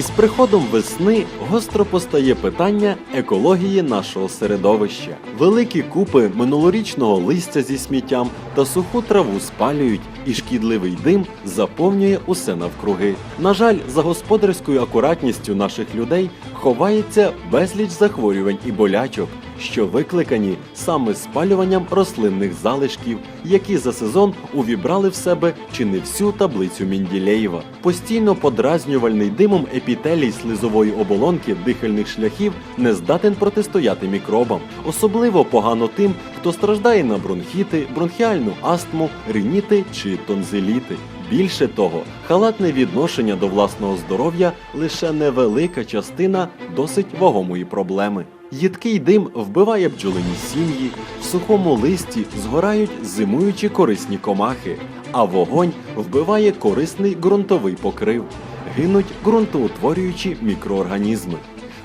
Із приходом весни гостро постає питання екології нашого середовища. Великі купи минулорічного листя зі сміттям та суху траву спалюють, і шкідливий дим заповнює усе навкруги. На жаль, за господарською акуратністю наших людей ховається безліч захворювань і болячок, що викликані саме спалюванням рослинних залишків, які за сезон увібрали в себе чи не всю таблицю Мінділеєва. Постійно подразнювальний димом епітелій слизової оболонки дихальних шляхів не здатен протистояти мікробам. Особливо погано тим, хто страждає на бронхіти, бронхіальну астму, риніти чи тонзиліти. Більше того, халатне відношення до власного здоров'я лише невелика частина досить вагомої проблеми. Їдкий дим вбиває бджолині сім'ї, в сухому листі згорають зимуючі корисні комахи, а вогонь вбиває корисний ґрунтовий покрив, гинуть ґрунтоутворюючі мікроорганізми.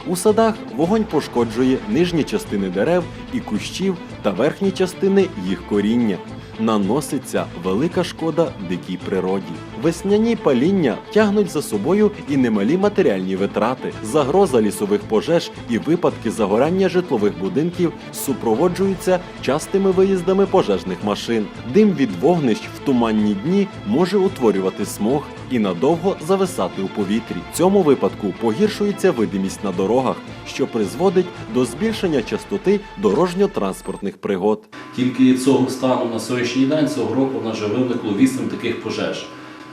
У садах вогонь пошкоджує нижні частини дерев і кущів та верхні частини їх коріння. Наноситься велика шкода дикій природі. Весняні паління тягнуть за собою і немалі матеріальні витрати. Загроза лісових пожеж і випадки загорання житлових будинків супроводжуються частими виїздами пожежних машин. Дим від вогнищ в туманні дні може утворювати смог і надовго зависати у повітрі. В цьому випадку погіршується видимість на дорогах, що призводить до збільшення частоти дорожньо-транспортних пригод. Тільки цього стану на сьогоднішній день цього року в нас вже виникло 8 таких пожеж.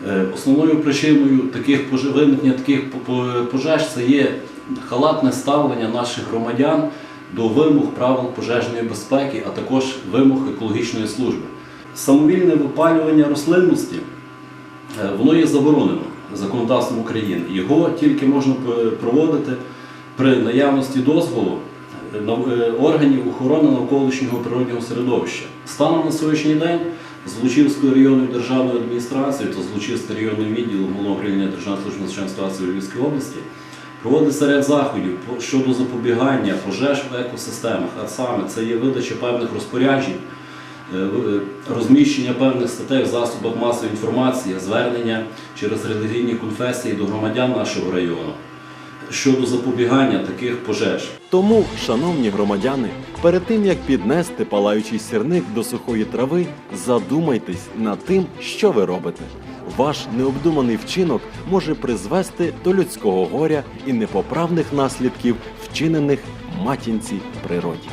Е, Основною причиною таких виникнення таких по- по- пожеж це є халатне ставлення наших громадян до вимог правил пожежної безпеки, а також вимог екологічної служби. Самовільне випалювання рослинності е, воно є заборонено законодавством України. Його тільки можна проводити при наявності дозволу е, органів охорони навколишнього природнього середовища. Станом на сьогоднішній день з Лучівською районною державною адміністрацією та з Лучівським районним відділом головного управління Державної служби надзвичайних ситуацій у Львівській області проводиться ряд заходів щодо запобігання пожеж в екосистемах, а саме це є видача певних розпоряджень, е, е, розміщення певних статей в засобах масової інформації, звернення через релігійні конфесії до громадян нашого району щодо запобігання таких пожеж. Тому, шановні громадяни, перед тим як піднести палаючий сірник до сухої трави, задумайтесь над тим, що ви робите. Ваш необдуманий вчинок може призвести до людського горя і непоправних наслідків, вчинених матінці природі.